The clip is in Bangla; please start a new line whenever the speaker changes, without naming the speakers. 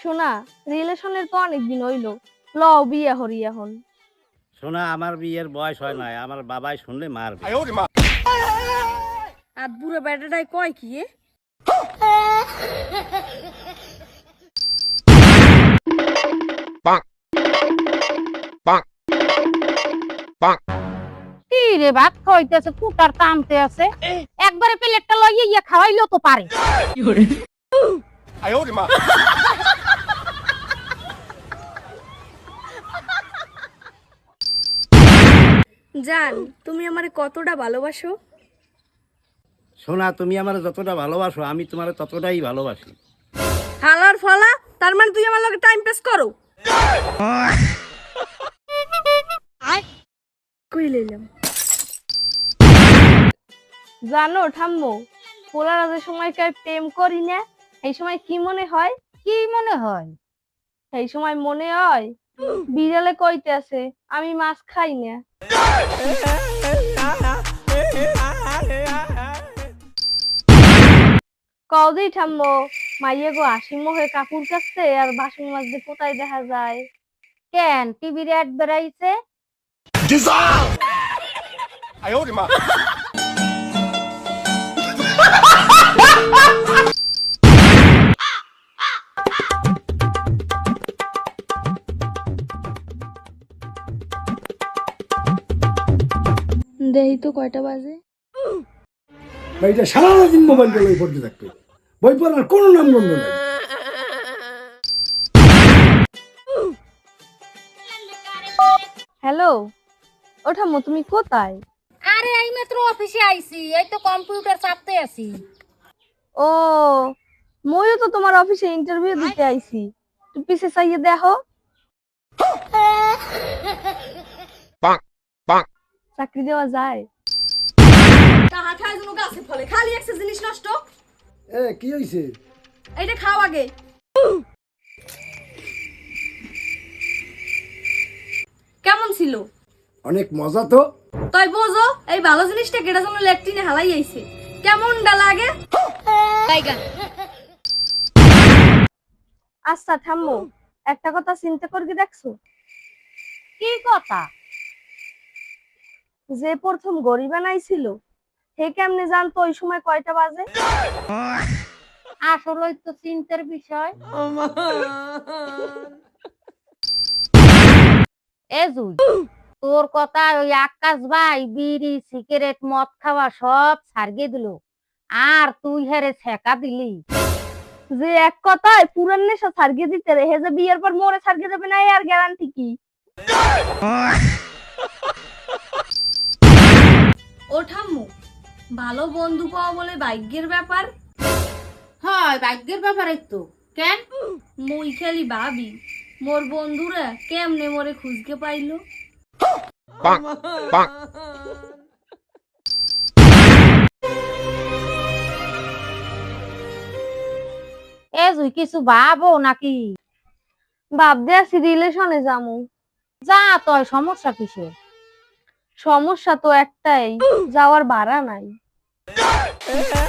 শোনা রিলেশনের তো অনেক দিন হইল। ল বিয়ে হরি এখন।
শোনা আমার বিয়ের বয়স হয় নাই। আমার বাবাই শুনলে মারবে।
আর বুড়ো বেটাটাই কয় কি এ?
কি রে ভাত খাইতেছে কুটার টানতে আছে। একবারে প্লেটটা লইয়ে ইয়ে খাওয়াইলেও তো পারে।
জান তুমি আমারে কতটা ভালোবাসো?
শোনা তুমি আমার যতটা ভালোবাসো আমি তোমার ততটাই ভালোবাসি।
হালার ফলা তার মানে তুই আমার লগে টাইম পাস করো। কই লইলাম? জানো ঠাম্মু পোলারা যে সময়কার প্রেম করি না এই সময় কি মনে হয়?
কি মনে হয়?
এই সময় মনে হয় বিড়ালে কইতে আছে, আমি মাছ খাই না। কওদি ঠাম্মো, মাইয়ে গো আশিম হয়ে কাকুর কাছে আর বাসন মাছ দিয়ে কোথায় দেখা যায়।
কেন, টিভির অ্যাড বেড়াইছে?
দেহি তো কয়টা বাজে?
বাড়িটা সারাদিন মোবাইলটা বই পড়তে থাকবে। বই পড়ার কোনো নাম গন্ধ নাই।
হ্যালো ও ঠাম্মু তুমি কোথায়?
আরে এই মাত্র অফিসে আইছি এই তো কম্পিউটার চাপতে আছি।
ও মইও তো তোমার অফিসে ইন্টারভিউ দিতে আইছি। তুমি পিছে চাইয়ে দেখো। চাকরি দেওয়া যায়।
তাহা খায় যেন গাছে ফলে খালি একটা জিনিস নষ্ট।
এ কি হয়েছে
এইটা খাও আগে। কেমন ছিল?
অনেক মজা তো।
তাই বোঝো এই ভালো জিনিসটা কেটা যেন ল্যাকটিনে হালাই আইছে। কেমনটা লাগে?
আচ্ছা ঠাম্মু একটা কথা চিন্তা করে দেখছ?
কি কথা?
যে প্রথম গড়ি বানাইছিল হে কেমনে জানতো ওই সময় কয়টা বাজে?
আসলে তো চিন্তার বিষয়। এ জুই তোর কথা ওই আকাশ ভাই বিড়ি সিগারেট মদ খাওয়া সব ছাড়িয়ে দিল। আর তুই হেরে ছেকা দিলি।
যে এক কথায় পুরান নেশা সার্গে দিতে রে হে যে বিয়ের পর মোরে সার্গে দেবে না আর গ্যারান্টি কি?
ও ঠাম্মু ভালো বন্ধু পাওয়া বলে ভাগ্যের ব্যাপার?
হয় ভাগ্যের ব্যাপারে তো। কেন?
মুই খেলি ভাবি মোর বন্ধুরা কেমনে মোরে খুঁজকে পাইলো?
এ জুই কিছু ভাবো নাকি?
ভাবতে আছি রিলেশনে যামু।
যা তোর সমস্যা কিসে
সমস্যা তো একটাই যাওয়ার ভাড়া নাই।